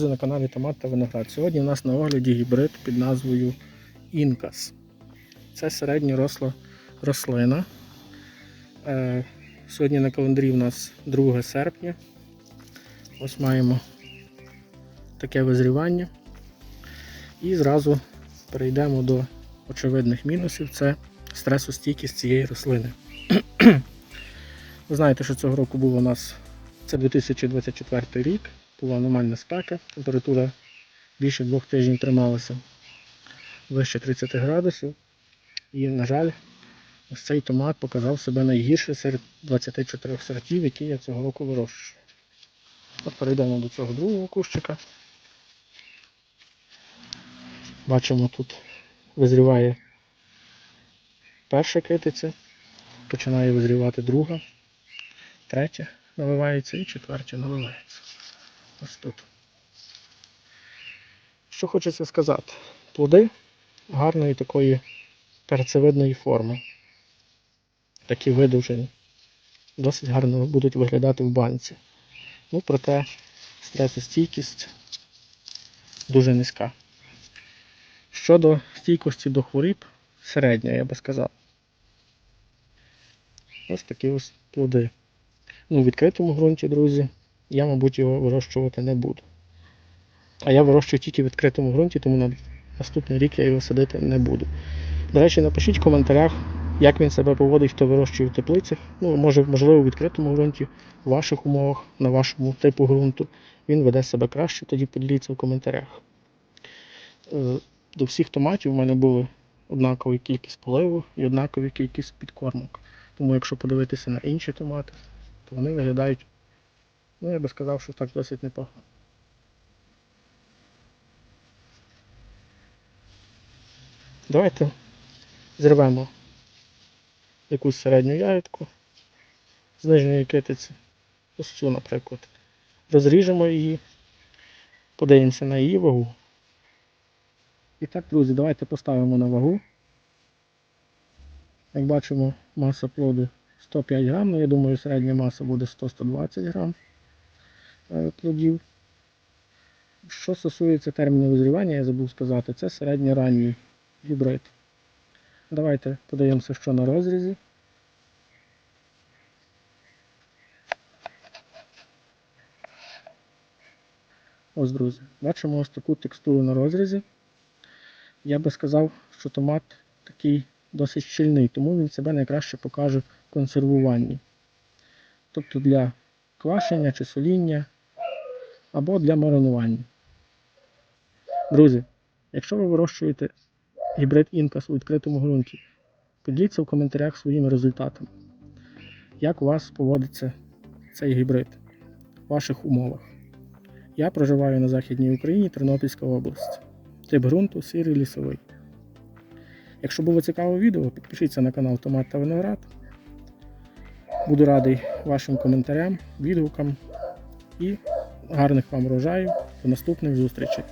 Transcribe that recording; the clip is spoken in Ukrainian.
На каналі Томат та Виноград. Сьогодні у нас на огляді гібрид під назвою Інкас. Це середньоросла рослина. Е, Сьогодні на календарі у нас 2 серпня. Ось маємо таке визрівання. І зразу перейдемо до очевидних мінусів. Це стресостійкість цієї рослини. Ви знаєте, що цього року був у нас це 2024 рік була аномальна спека, температура більше двох тижнів трималася вище 30 градусів. І, на жаль, ось цей томат показав себе найгірше серед 24 сортів, які я цього року вирощую. От перейдемо до цього другого кущика. Бачимо, тут визріває перша китиця, починає визрівати друга, третя наливається і четверта наливається. Ось тут. Що хочеться сказати? Плоди гарної такої перцевидної форми. Такі видовжені. Досить гарно будуть виглядати в банці. Ну, проте стресостійкість дуже низька. Щодо стійкості до хворіб, середня, я би сказав. Ось такі ось плоди. Ну, у відкритому ґрунті, друзі, я, мабуть, його вирощувати не буду. А я вирощую тільки в відкритому ґрунті, тому на наступний рік я його садити не буду. До речі, напишіть в коментарях, як він себе поводить, хто вирощує в теплицях. Ну, може, можливо, у відкритому ґрунті, в ваших умовах, на вашому типу ґрунту. Він веде себе краще, тоді поділіться в коментарях. Е, До всіх томатів у мене були однакова кількість поливу і однакова кількість підкормок. Тому якщо подивитися на інші томати, то вони виглядають Ну, я би сказав, що так досить непогано. Давайте зірвемо якусь середню ягідку з нижньої китиці. Ось цю, наприклад. Розріжемо її, подивимося на її вагу. І так, друзі, давайте поставимо на вагу. Як бачимо, маса плоду 105 грам, ну я думаю, середня маса буде 100-120 грам плодів. Що стосується терміну визрівання, я забув сказати, це середньоранній гібрид. Давайте подивимося, що на розрізі. Ось, друзі, бачимо ось таку текстуру на розрізі. Я би сказав, що томат такий досить щільний, тому він себе найкраще покаже в консервуванні. Тобто для квашення чи соління або для маринування. Друзі, якщо ви вирощуєте гібрид інкас у відкритому ґрунті, поділіться в коментарях своїми результатами. Як у вас поводиться цей гібрид в ваших умовах? Я проживаю на Західній Україні, Тернопільська область. Тип ґрунту сирий лісовий. Якщо було цікаве відео, підпишіться на канал Томат та Виноград. Буду радий вашим коментарям, відгукам і гарних вам врожаїв. До наступних зустрічей!